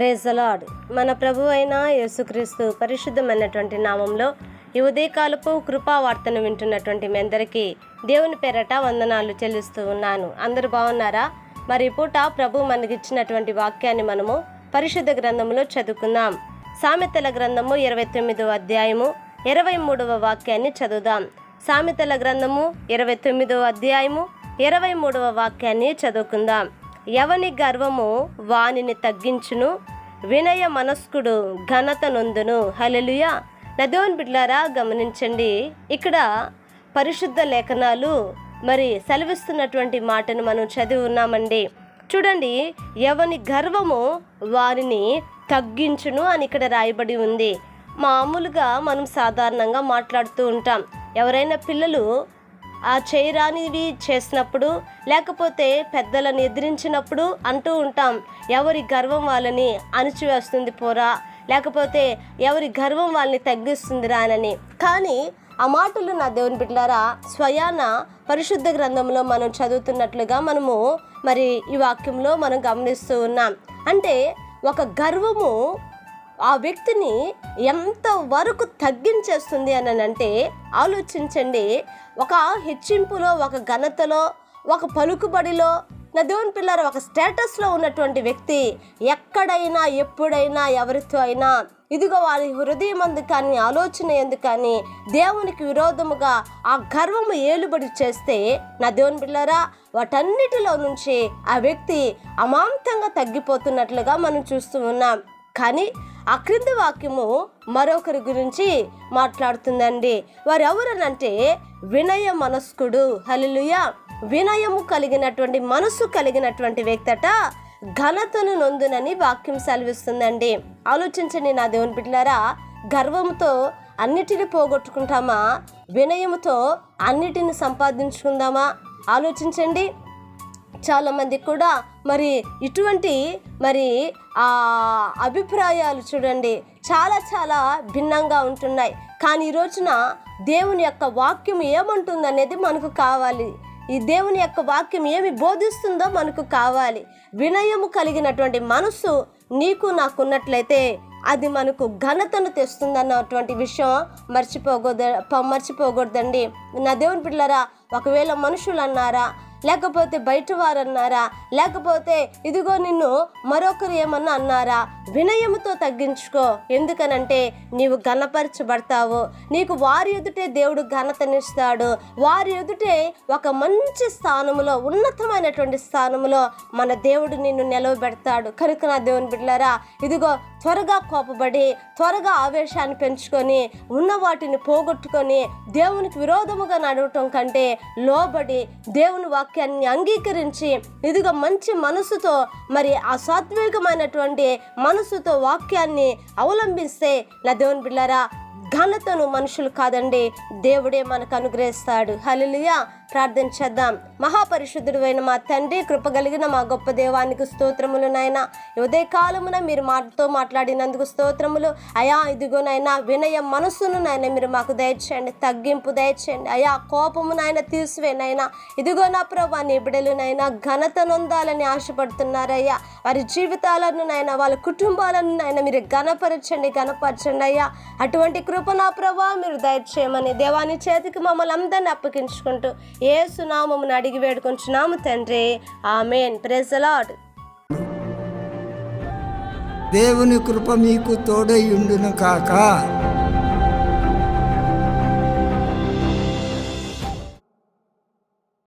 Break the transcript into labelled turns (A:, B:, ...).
A: Praise the Lord మన ప్రభు అయిన యేసుక్రీస్తు పరిశుద్ధమైనటువంటి నామంలో ఈ ఉదయకాలపు కృపా వార్తను వింటున్నటువంటి మీ అందరికీ దేవుని పేరట వందనాలు చెల్లిస్తూ ఉన్నాను. అందరూ బాగున్నారా? మరి పూట ప్రభు మనకిచ్చినటువంటి వాక్యాన్ని మనము పరిశుద్ధ గ్రంథంలో చదువుకుందాం. సామెతల గ్రంథము ఇరవై తొమ్మిదవ అధ్యాయము ఇరవై మూడవ వాక్యాన్ని చదువుదాం. సామెతల గ్రంథము ఇరవై తొమ్మిదవ అధ్యాయము ఇరవై మూడవ వాక్యాన్ని చదువుకుందాం. ఎవని గర్వము వానిని తగ్గించును. వినయ మనస్కుడు ఘనత నొందును. హలలుయా నదోన్ బిడ్లారా గమనించండి. ఇక్కడ పరిశుద్ధ లేఖనాలు మరి సెలవిస్తున్నటువంటి మాటను మనం చదివి ఉన్నామండి. చూడండి ఎవని గర్వము వారిని తగ్గించును అని ఇక్కడ రాయబడి ఉంది. మామూలుగా మనం సాధారణంగా మాట్లాడుతూ ఉంటాం. ఎవరైనా పిల్లలు ఆ చేయరానివి చేసినప్పుడు లేకపోతే పెద్దలను ఎదిరించినప్పుడు అంటూ ఉంటాం ఎవరి గర్వం వాళ్ళని అణిచివేస్తుంది పోరా లేకపోతే ఎవరి గర్వం వాళ్ళని తగ్గిస్తుంది రానని కానీ ఆ మాటలు నా దేవుని బిడ్డలారా స్వయాన పరిశుద్ధ గ్రంథంలో మనం చదువుతున్నట్లుగా మనము మరి ఈ వాక్యంలో మనం గమనిస్తూ ఉన్నాం. అంటే ఒక గర్వము ఆ వ్యక్తిని ఎంత వరకు తగ్గించేస్తుంది అని అంటే ఆలోచించండి. ఒక హెచ్చింపులో ఒక ఘనతలో ఒక పలుకుబడిలో నా దేవుని పిల్లలు ఒక స్టేటస్లో ఉన్నటువంటి వ్యక్తి ఎక్కడైనా ఎప్పుడైనా ఎవరితో అయినా ఇదిగో వారి హృదయం అందు కానీ ఆలోచన ఎందు కానీ దేవునికి విరోధముగా ఆ గర్వము ఏలుబడి చేస్తే నా దేవుని పిల్లరా వాటన్నిటిలో నుంచి ఆ వ్యక్తి అమాంతంగా తగ్గిపోతున్నట్లుగా మనం చూస్తూ ఉన్నాం. కానీ ఆ క్రింద వాక్యము మరొకరి గురించి మాట్లాడుతుందండి. వారు ఎవరనంటే వినయ మనస్కుడు. హలిలుయ వినయము కలిగినటువంటి మనస్సు కలిగినటువంటి వ్యక్తట ఘనతను నొందునని వాక్యం సెలవిస్తుందండి. ఆలోచించండి నా దేవుని బిడ్డలారా గర్వంతో అన్నిటిని పోగొట్టుకుంటామా? వినయముతో అన్నిటిని సంపాదించుకుందామా? ఆలోచించండి. చాలామంది కూడా మరి ఇటువంటి మరి అభిప్రాయాలు చూడండి. చాలా చాలా భిన్నంగా ఉంటున్నాయి. కానీ ఈ రోజున దేవుని యొక్క వాక్యం ఏముంటుంది అనేది మనకు కావాలి. ఈ దేవుని యొక్క వాక్యం ఏమి బోధిస్తుందో మనకు కావాలి. వినయము కలిగినటువంటి మనస్సు నీకు నాకున్నట్లయితే అది మనకు ఘనతను తెస్తుందన్నటువంటి విషయం మర్చిపోకూడదు మర్చిపోకూడదండి. నా దేవుని పిల్లరా ఒకవేళ మనుషులు అన్నారా లేకపోతే బయట వారు అన్నారా లేకపోతే ఇదిగో నిన్ను మరొకరు ఏమన్నా అన్నారా? వినయముతో తగ్గించుకో. ఎందుకనంటే నీవు ఘనపరచబడతావు. నీకు వారి ఎదుటే దేవుడు ఘనతనిస్తాడు. వారి ఎదుటే ఒక మంచి స్థానములో ఉన్నతమైనటువంటి స్థానములో మన దేవుడు నిన్ను నిలవబెడతాడు. కనుక నా దేవుని బిడ్డలారా ఇదిగో త్వరగా కోపబడి త్వరగా ఆవేశాన్ని పెంచుకొని ఉన్న వాటిని పోగొట్టుకొని దేవునికి విరోధముగా నడవటం కంటే లోబడి దేవుని వాక్యాన్ని అంగీకరించి ఇదిగో మంచి మనసుతో మరి ఆ సాత్వికమైనటువంటి మనసుతో వాక్యాన్ని అవలంబిస్తే నా దేవుని బిళ్ళారా ఘనతను మనుషులు కాదండి దేవుడే మనకు అనుగ్రహిస్తాడు. హలిలుయా ప్రార్థన చేద్దాం. మహాపరిశుద్ధుడు అయిన మా తండ్రి కృపగలిగిన మా గొప్ప దేవానికి స్తోత్రములు నాయన. ఉదయ కాలమున మీరు మాతో మాట్లాడినందుకు స్తోత్రములు. అయా ఇదిగోనైనా వినయ మనస్సును నాయన మీరు మాకు దయచేయండి తగ్గింపు దయచేయండి. అయా కోపము నాయన తీసివేనైనా ఇదిగో నా ప్రభా నీ బిడలునైనా ఘనత నొందాలని ఆశపడుతున్నారయ్యా వారి జీవితాలను నాయన వాళ్ళ కుటుంబాలను నాయన మీరు ఘనపరచండి ఘనపరచండి అయ్యా. అటువంటి కృప నా ప్రభా మీరు దయచేయమని దేవాని చేతికి మమ్మల్ని అందరిని అప్పగించుకుంటూ ఏ సునామమును అడిగి వేడుకుంటున్నాము తండ్రి. ఆమెన్. ప్రెజ్ లాడ్
B: దేవుని కృప మీకు తోడై ఉండును కాక.